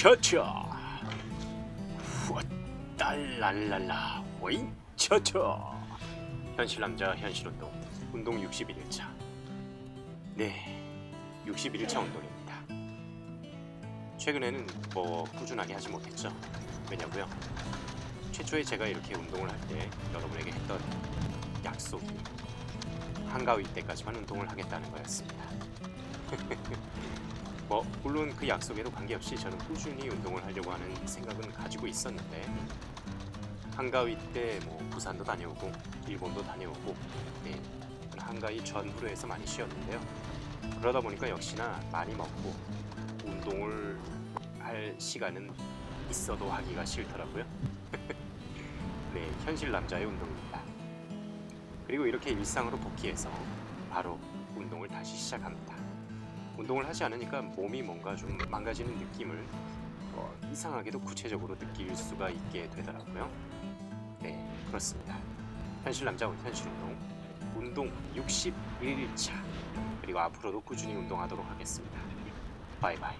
차차 후아 딸랄랄라. 오이 차차 현실 남자 현실 운동. 운동 61일차. 네 61일차 운동입니다. 최근에는 뭐 꾸준하게 하지 못했죠. 왜냐고요? 최초에 제가 이렇게 운동을 할때 약속이 한가위 때까지만 운동을 하겠다는 거였습니다 뭐 물론 그 약속에도 관계없이 저는 꾸준히 운동을 하려고 하는 생각은 가지고 있었는데 한가위 때 뭐 부산도 다녀오고 일본도 다녀오고 네, 한가위 전후로 해서 많이 쉬었는데요. 그러다 보니까 역시나 많이 먹고 운동을 할 시간은 있어도 하기가 싫더라고요. 네, 현실 남자의 운동입니다. 그리고 이렇게 일상으로 복귀해서 바로 운동을 다시 시작합니다. 운동을 하지 않으니까 몸이 뭔가 좀 망가지는 느낌을 어, 이상하게도 구체적으로 느낄 수가 있게 되더라고요. 네, 그렇습니다. 현실 남자 현실 운동, 운동 61일차 그리고 앞으로도 꾸준히 운동하도록 하겠습니다. 바이바이.